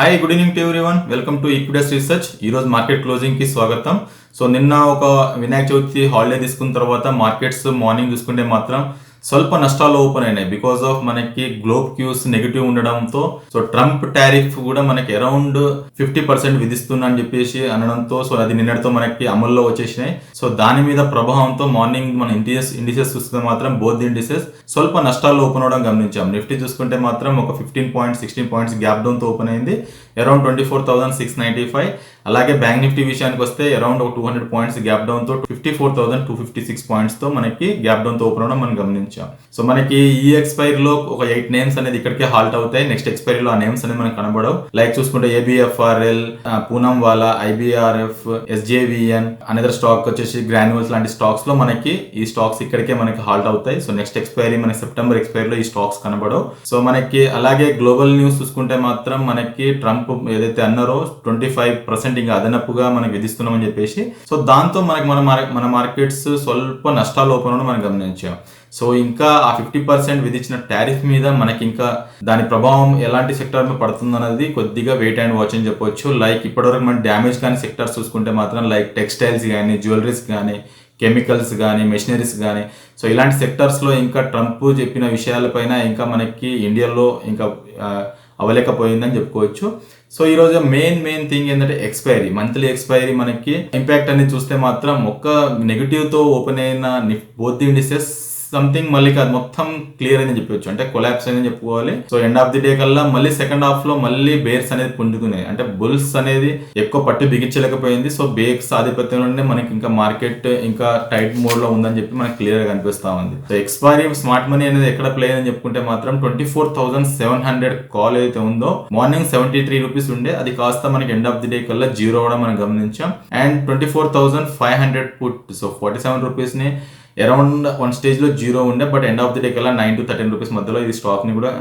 Hi good evening to everyone welcome to Equidus research ఈరోజు market క్లోజింగ్కి స్వాగతం. So నిన్న ఒక వినాయక చవితి హాలిడే తీసుకున్న తర్వాత మార్కెట్స్ మార్నింగ్ చూసుకుంటే మాత్రం స్వల్ప నష్టాలు ఓపెన్ అయినాయి. బికాస్ ఆఫ్ మనకి గ్లోబ్ క్యూస్ నెగిటివ్ ఉండడంతో సో ట్రంప్ టారిఫ్ కూడా మనకి అరౌండ్ ఫిఫ్టీ పర్సెంట్ విధిస్తున్నా అని చెప్పేసి అనడంతో సో అది నిన్నటితో మనకి అమల్లో వచ్చేసినాయి. సో దాని మీద ప్రభావంతో మార్నింగ్ మన ఇండియస్ ఇండిసెస్ చూస్తే మాత్రం బోత్ ఇండిసెస్ స్వల్ప నష్టాలు ఓపెన్ అవడం గమనించాం. నిఫ్టీ చూసుకుంటే మాత్రం ఒక fifteen point sixteen points gap డౌన్తో open అయింది. Around twenty four thousand six ninety five అలాగే బ్యాంక్ నిఫ్టీ విషయానికి వస్తే అరౌండ్ ఒక two hundred points gap డౌన్తో fifty four thousand two fifty six పాయింట్స్తో మనకి గ్యాప్ డౌన్తో ఓపెన్ అవడం మనం గమనించాం. సో మనకి ఈ ఎక్స్పైరీ లో ఒక ఎయిట్ నేమ్స్ అనేది ఇక్కడికే హాల్ట్ అవుతాయి. నెక్స్ట్ ఎక్స్పైరీ లో ఆ నేమ్స్ అనేది మనకు కనబడవు. లైక్ చూసుకుంటే ABFRL Poonawalla IBRF SJVN another stock వచ్చేసి గ్రాన్యువల్స్ లాంటి స్టాక్స్లో మనకి ఈ స్టాక్స్ ఇక్కడికే మనకి హాల్ట్ అవుతాయి. సో నెక్స్ట్ ఎక్స్పైరీ మనకి సెప్టెంబర్ ఎక్స్పైరీ లో ఈ స్టాక్స్ కనబడవు. సో మనకి అలాగే గ్లోబల్ న్యూస్ చూసుకుంటే మాత్రం మనకి ట్రంప్ ఏదైతే అన్నారో ట్వంటీ ఫైవ్ పర్సెంట్ ఇంకా అదనపుగా మనం విధిస్తున్నామని చెప్పేసి సో దాంతో మనకి మన మన మార్కెట్స్ స్వల్ప నష్టాలు ఓపెన్ మనం గమనించాం. సో ఇంకా ఆ ఫిఫ్టీ పర్సెంట్ విధించిన టారిఫ్ మీద మనకి ఇంకా దాని ప్రభావం ఎలాంటి సెక్టర్ మీద పడుతుంది అనేది కొద్దిగా వెయిట్ అండ్ వాచ్ అని చెప్పొచ్చు. లైక్ ఇప్పటివరకు మన డ్యామేజ్ కానీ సెక్టర్స్ చూసుకుంటే మాత్రం లైక్ టెక్స్టైల్స్ కానీ జ్యువెలరీస్ కానీ కెమికల్స్ కానీ మెషినరీస్ కానీ సో ఇలాంటి సెక్టర్స్లో ఇంకా ట్రంప్ చెప్పిన విషయాలపైన ఇంకా మనకి ఇండియాలో ఇంకా అవ్వలేకపోయిందని చెప్పుకోవచ్చు. సో ఈరోజు మెయిన్ మెయిన్ థింగ్ ఏంటంటే ఎక్స్పైరీ. మంత్లీ ఎక్స్పైరీ మనకి ఇంపాక్ట్ అనేది చూస్తే మాత్రం ఒక్క నెగిటివ్తో ఓపెన్ అయిన బోత్ ఇండిసెస్ సంథింగ్ మళ్ళీ కాదు మొత్తం క్లియర్ అని చెప్పొచ్చు. అంటే కొలాప్స్ అని చెప్పుకోవాలి. So end of the day కల్లా మళ్ళీ సెకండ్ హాఫ్లో మళ్ళీ బేర్స్ అనేది పుంజుకున్నాయి అంటే బుల్స్ అనేది ఎక్కువ పట్టు బిగించలేకపోయింది. సో బేక్స్ ఆధిపత్యంలోనే మనకి ఇంకా మార్కెట్ ఇంకా టైట్ మోడ్లో ఉందని చెప్పి మనకి క్లియర్గా కనిపిస్తా ఉంది. సో ఎక్స్పైరీ స్మార్ట్ మనీ అనేది ఎక్కడ ప్లే అని చెప్పుకుంటే మాత్రం twenty four thousand seven hundred call అయితే ఉందో మార్నింగ్ సెవెంటీ త్రీ రూపీస్ ఉండే. అది కాస్త మనకి ఎండ్ ఆఫ్ ది డే కల్లా జీరో అవడం మనం గమనించాం. And twenty four thousand five hundred put so forty seven రూపీస్ని around one స్టేజ్లో జీరో ఉండే but end of the day కల్లా నైన్ టు థర్టీన్ రూపీస్ మధ్యలో ఇది స్టాక్ని కూడా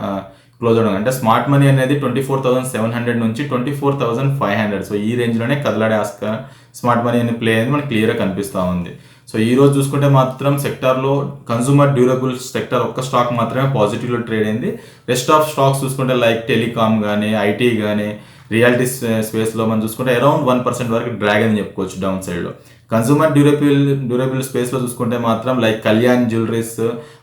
క్లోజ్ అవడం అంటే స్మార్ట్ మనీ అనేది twenty four thousand seven hundred నుంచి twenty four thousand five hundred so ఈ రేంజ్లోనే కదలాడే ఆస్కారం స్మార్ట్ మనీ అనే ప్లే అనేది మనకి క్లియర్గా కనిపిస్తూ ఉంది. సో ఈ రోజు చూసుకుంటే మాత్రం సెక్టార్లో కన్సూమర్ డ్యూరబుల్ సెక్టార్ ఒక్క స్టాక్ మాత్రమే పాజిటివ్లో ట్రేడ్ అయింది. రెస్ట్ ఆఫ్ స్టాక్స్ చూసుకుంటే లైక్ టెలికామ్ కానీ ఐటీ కానీ రియాలిటీ స్పేస్లో మనం చూసుకుంటే అరౌండ్ వన్ పర్సెంట్ వరకు డ్రాగ్ అని చెప్పుకోవచ్చు డౌన్ సైడ్లో కన్సూమర్ డ్యూరబుల్ డ్యూరబుల్ స్పేస్లో చూసుకుంటే మాత్రం like Kalyan jewelleries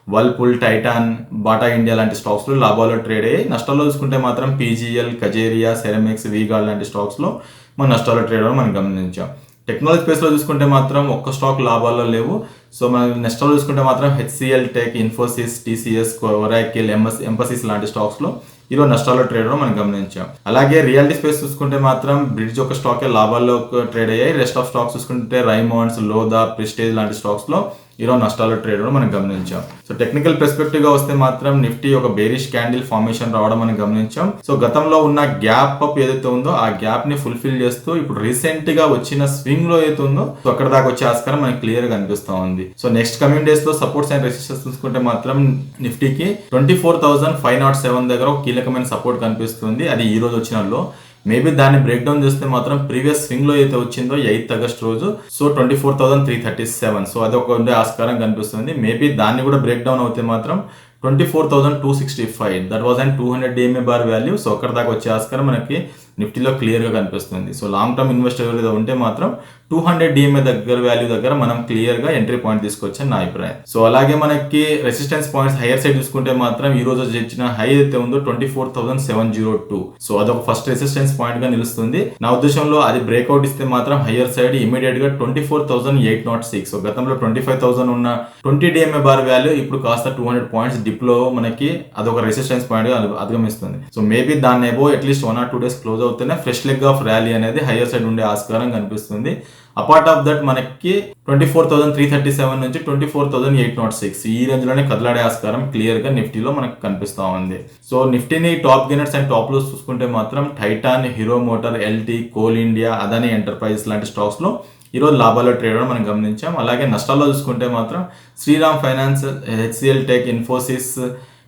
Whirlpool Titan Bata India లాంటి స్టాక్స్లో లాభాల్లో ట్రేడ్ అయ్యి నష్టాల్లో చూసుకుంటే మాత్రం పీజీఎల్ కజేరియా సెరమిక్స్ వీగాల్ లాంటి స్టాక్స్లో మనం నష్టాల్లో ట్రేడ్ అవ్వడం మనం గమనించాం. టెక్నాలజీ స్పేస్లో చూసుకుంటే మాత్రం ఒక్క స్టాక్ లాభాల్లో లేవు. సో మనం నెక్స్ట్లో చూసుకుంటే మాత్రం HCL tech Infosys TCS Oracle MS Mphasis లాంటి స్టాక్స్లో ఈరోజు నష్టాల్లో ట్రేడ్ మనం గమనించాం. అలాగే రియాలిటీ స్పేస్ చూసుకుంటే మాత్రం బ్రిడ్జ్ ఒక స్టాకే లాభాల్లో ట్రేడ్ అయ్యాయి. రెస్ట్ ఆఫ్ స్టాక్స్ చూసుకుంటే రైమౌండ్స్ లోదా ప్రిస్టేజ్ లాంటి స్టాక్స్లో ఈరోజు నష్టాలు ట్రేడ్ అవ్వడం మనం గమనించాం. సో టెక్నికల్ పెర్స్పెక్టివ్గా వస్తే మాత్రం నిఫ్టీ ఒక బేరిష్ క్యాండిల్ ఫార్మేషన్ రావడం మనం గమనించాం. సో గతంలో ఉన్న గ్యాప్ అప్ ఏదైతే ఉందో ఆ గ్యాప్ని ఫుల్ఫిల్ చేస్తూ ఇప్పుడు రీసెంట్గా వచ్చిన స్వింగ్లో ఏదైతే ఉందో సో అక్కడ దాకా వచ్చే ఆస్కారం మనకి క్లియర్గా కనిపిస్తా ఉంది. సో నెక్స్ట్ కమింగ్ డేస్లో సపోర్ట్స్ అండ్ రెసిస్టెన్స్ చూసుకుంటే మాత్రం నిఫ్టీకి twenty four thousand five naught seven దగ్గర ఒక కీలకమైన సపోర్ట్ కనిపిస్తుంది. అది ఈ రోజు వచ్చిన లో. మేబీ దాన్ని బ్రేక్ డౌన్ చేస్తే మాత్రం ప్రీవియస్ స్వింగ్లో అయితే వచ్చిందో ఎయిత్ ఆగస్ట్ రోజు so twenty four thousand three thirty seven. So అది ఒక ఉండే ఆస్కారం కనిపిస్తుంది. మేబీ దాన్ని కూడా బ్రేక్ డౌన్ అవుతే మాత్రం twenty four thousand two sixty five. That was and two hundred DMA bar value so అక్కడ దాకా వచ్చే ఆస్కారం మనకి నిఫ్టీలో క్లియర్గా కనిపిస్తుంది. సో లాంగ్ టర్మ్ ఇన్వెస్టర్ ఎవరైతే ఉంటే మాత్రం టూ హండ్రెడ్ డిఎంఏ దగ్గర వాల్యూ దగ్గర మనం క్లియర్గా ఎంట్రీ పాయింట్ తీసుకోవచ్చు అని నా అభిప్రాయం. సో అలాగే మనకి రెసిస్టెన్స్ పాయింట్స్ హైయర్ సైడ్ చూసుకుంటే మాత్రం ఈ రోజు వచ్చిన హై అయితే ఉందో twenty four thousand seven zero two so అదొక ఫస్ట్ రెసిస్టెన్స్ పాయింట్గా నిలుస్తుంది. నా ఉద్దేశంలో అది బ్రేక్అవుట్ ఇస్తే మాత్రం హైయర్ సైడ్ ఇమీడియట్గా twenty four thousand eight naught six so గతంలో ట్వంటీ ఫైవ్ థౌసండ్ ఉన్న ట్వంటీ డిఎంఏ బార్ వాల్యూ ఇప్పుడు కాస్త టూ హండ్రెడ్ పాయింట్స్ డిప్లో మనకి అదొక రెసిస్టెన్స్ పాయింట్గా అధిగమిస్తుంది. సో మేబీ దాన్ని ఏవో at least one or two days close అవుతేనే fresh leg of rally అనేది హైయర్ సైడ్ ఉండే ఆస్కారం కనిపిస్తుంది. అపార్ట్ ఆఫ్ దట్ మనకి twenty four thousand three thirty seven నుంచి twenty four thousand eight nought six ఈ రేంజ్లోనే కదలాడే ఆస్కారం క్లియర్గా నిఫ్టీలో మనకు కనిపిస్తా ఉంది. So నిఫ్టీని top gainers and top losers చూసుకుంటే మాత్రం Titan Hero motor LT coal India Adani enterprises లాంటి స్టాక్స్లో ఈరోజు లాభాల్లో ట్రేడ్ అవ్వడం మనం గమనించాం. అలాగే నష్టాల్లో చూసుకుంటే మాత్రం Shriram finance HCL tech Infosys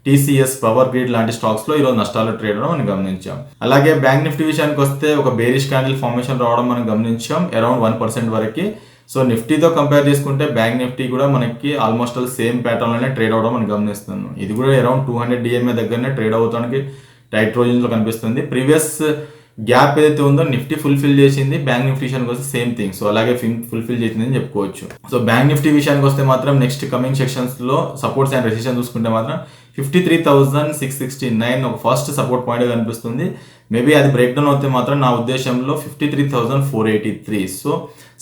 TCS power grid లాంటి స్టాక్స్లో ఈరోజు నష్టాలు ట్రేడ్ అవడం మనం గమనించాం. అలాగే బ్యాంక్ నిఫ్టీ విషయానికి వస్తే ఒక బేరిష్ క్యాండిల్ ఫార్మేషన్ రావడం మనం గమనించాం అరౌండ్ వన్ పర్సెంట్ వరకు. సో నిఫ్టీతో కంపేర్ చేసుకుంటే బ్యాంక్ నిఫ్టీ కూడా మనకి ఆల్మోస్ట్ సేమ్ ప్యాటర్న్లోనే ట్రేడ్ అవడం మనం గమనిస్తున్నాం. ఇది కూడా అరౌండ్ టూ హండ్రెడ్ డిఎంఏ దగ్గరనే ట్రేడ్ అవడానికి టైట్ రోజుల్లో కనిపిస్తుంది. ప్రీవియస్ గ్యాప్ ఏదైతే ఉందో నిఫ్టీ ఫుల్ఫిల్ చేసింది బ్యాంక్ నిఫ్టీ విషయానికి వస్తే సేమ్ థింగ్ సో అలాగే ఫుల్ఫిల్ చేసింది అని చెప్పుకోవచ్చు. సో బ్యాంక్ నిఫ్టీ విషయానికి వస్తే మాత్రం next coming sections supports and resistance చూసుకుంటే మాత్రం fifty three thousand six sixty nine ఒక ఫస్ట్ సపోర్ట్ పాయింట్ కనిపిస్తుంది. మేబీ అది బ్రేక్ డౌన్ అవుతే మాత్రం నా ఉద్దేశంలో fifty three thousand four eighty three so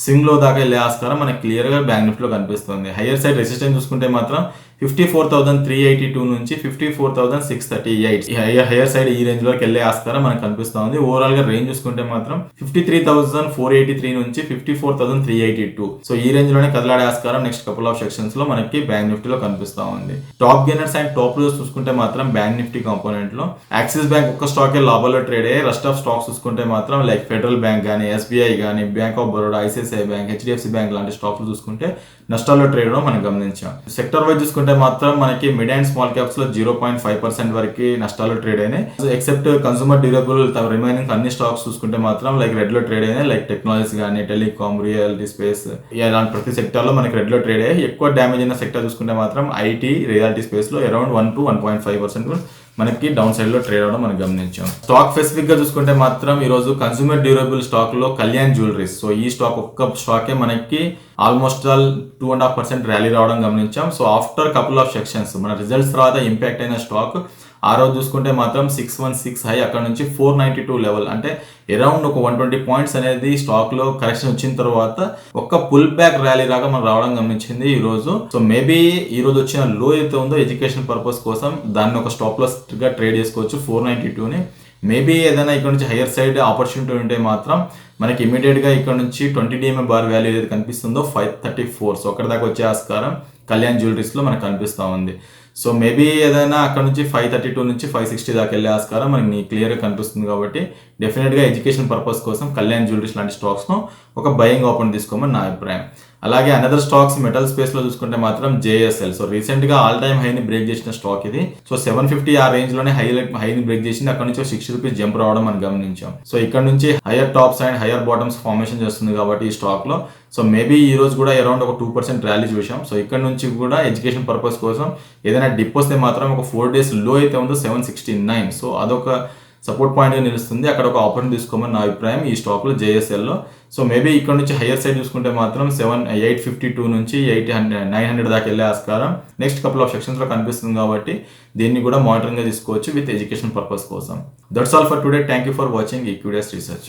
swing దాకా వెళ్ళే ఆస్కారం మనకి క్లియర్గా బ్యాంక్ నిఫ్టీలో కనిపిస్తుంది. హైయర్ సైడ్ రెసిస్టెన్స్ చూసుకుంటే మాత్రం fifty four thousand three eighty two నుంచి fifty four thousand six thirty eight. Higher side ఈ రేంజ్లోకి వెళ్ళే ఆస్కారం మనకు కనిపిస్తా ఉంది. ఓవరాల్గా రేంజ్ చూసుకుంటే మాత్రం fifty three thousand four eighty three నుంచి fifty four thousand three eighty two. So ఈ రేంజ్లోనే కదలాడే ఆస్కారం నెక్స్ట్ కపుల్ ఆఫ్ సెక్షన్స్లో మనకి బ్యాంక్ నిఫ్టీ లో కనిపిస్తా ఉంది. Top gainers and top losers చూసుకుంటే మాత్రం బ్యాంక్ నిఫ్టీ కాంపోనెంట్లో. యాక్సిస్ బ్యాంక్ ఒక్క స్టాక్ లాభాల్లో ట్రేడ్ అయ్యే. రెస్ట్ ఆఫ్ స్టాక్స్ చూసుకుంటే మాత్రం లైక్ ఫెడరల్ బ్యాంక్ కానీ ఎస్బీఐ కానీ bank of Baroda ICICI bank HDFC bank లాంటి స్టాక్లు చూసుకుంటే నష్టాల్లో ట్రేడ్ అవడం మనం గమనించాం. సెక్టర్ వైజ్ చూసుకుంటే మాత్రం మనకి మిడ్ అండ్ స్మాల్ క్యాప్స్లో జీరో పాయింట్ ఫైవ్ పర్సెంట్ వరకు నష్టాలు ట్రేడ్ అయినాయి. ఎక్సెప్ట్ కన్సూమర్ డ్యూరబుల్ రిమైనింగ్ అన్ని స్టాక్స్ చూసుకుంటే మాత్రం లైక్ రెడ్లో ట్రేడ్ అయినాయి. లైక్ టెక్నాలజీస్ కానీ టెలికామ్ రియాలిటీ స్పేస్ ఇలాంటి ప్రతి సెక్టర్లో మనకి రెడ్లో ట్రేడ్ అయ్యాయి. ఎక్కువ డ్యామేజ్ అయిన సెక్టర్ చూసుకుంటే మాత్రం ఐటీ రియాలిటీ స్పేస్లో around one to one point five percent మనకి డౌన్ సైడ్లో ట్రేడ్ అవడం మనం గమనించాం. స్టాక్ స్పెసిఫిక్గా చూసుకుంటే మాత్రం ఈ రోజు కన్సూమర్ డ్యూరబుల్ స్టాక్లో కళ్యాణ్ జ్యువెలరీస్. సో ఈ స్టాక్ ఒక్క స్టాకే మనకి almost all two and half percent rally రావడం గమనించాం. So after couple of sections మన రిజల్ట్స్ తర్వాత ఇంపాక్ట్ అయిన స్టాక్ ఆ రోజు చూసుకుంటే మాత్రం సిక్స్ వన్ సిక్స్ హై అక్కడ నుంచి ఫోర్ నైంటీ టూ లెవెల్ అంటే అరౌండ్ ఒక వన్ ట్వంటీ పాయింట్స్ అనేది స్టాక్లో కరెక్షన్ వచ్చిన తర్వాత ఒక్క పుల్ బ్యాక్ ర్యాలీ లాగా మనం రావడం గమనించింది ఈ రోజు. సో మేబీ ఈ రోజు వచ్చిన లో అయితే ఉందో ఎడ్యుకేషన్ పర్పస్ కోసం దాన్ని ఒక స్టాప్ లాస్గా ట్రేడ్ చేసుకోవచ్చు ఫోర్ నైంటీ టూని మేబీ ఏదైనా ఇక్కడ నుంచి హైయర్ సైడ్ ఆపర్చునిటీ ఉంటే మాత్రం మనకి ఇమీడియట్గా ఇక్కడ నుంచి ట్వంటీ డిఎంఏ బార్ వాల్యూ ఏదైతే కనిపిస్తుందో ఫైవ్ థర్టీ ఫోర్ సో అక్కడ దాకా వచ్చే ఆస్కారం కళ్యాణ్ జ్యువెలరీస్లో మనకు కనిపిస్తూ ఉంది. సో మేబీ ఏదైనా అక్కడ నుంచి ఫైవ్ థర్టీ టూ నుంచి ఫైవ్ సిక్స్టీ దాకా వెళ్ళే ఆస్కారం మనకి క్లియర్గా కనిపిస్తుంది కాబట్టి డెఫినెట్గా ఎడ్యుకేషన్ పర్పస్ కోసం కళ్యాణ్ జ్యువెలరీస్ లాంటి స్టాక్స్ను ఒక బయింగ్ ఓపెన్ తీసుకోమని నా అభిప్రాయం. అలాగే అనదర్ స్టాక్స్ మెటల్ స్పేస్లో చూసుకుంటే మాత్రం జేఎస్ఎల్ సో రీసెంట్గా ఆల్ టైమ్ హైని బ్రేక్ చేసిన స్టాక్ ఇది. సో సెవెన్ ఫిఫ్టీ ఆ రేంజ్లోనే హై హైని బ్రేక్ చేసింది. అక్కడ నుంచి సిక్స్ రూపీస్ జంప్ రావడం మనం గమనించాం. సో ఇక్కడ నుంచి higher tops and higher bottoms formation చేస్తుంది కాబట్టి ఈ స్టాక్లో. సో మేబీ ఈ రోజు కూడా అరౌండ్ ఒక టూ పర్సెంట్ ర్యాలీ చూసాం సో ఇక్కడ నుంచి కూడా ఎడ్యుకేషన్ పర్పస్ కోసం ఏదైనా డిప్ వస్తే మాత్రం ఒక ఫోర్ డేస్లో అయితే ఉందో సెవెన్ సిక్స్టీ నైన్ సో అదొక సపోర్ట్ పాయింట్గా నిలుస్తుంది. అక్కడ ఒక ఆపరేషన్ తీసుకోమని నా అభిప్రాయం ఈ స్టాక్లో జేఎస్ఎల్లో సో మేబీ ఇక్కడ నుంచి హయ్యర్ సైడ్ చూసుకుంటే మాత్రం సెవెన్ ఎయిట్ ఫిఫ్టీ టూ నుంచి ఎయిట్ హండ్రెడ్ నైన్ హండ్రెడ్ దాకా వెళ్ళే ఆస్కారం. నెక్స్ట్ కపుల్ ఆఫ్ సెక్షన్స్లో కనిపిస్తుంది కాబట్టి దీన్ని కూడా మానిటరింగ్గా తీసుకోవచ్చు విత్ ఎడ్యుకేషన్ పర్పస్ కోసం. That's all for today. Thank you for watching Equidious research.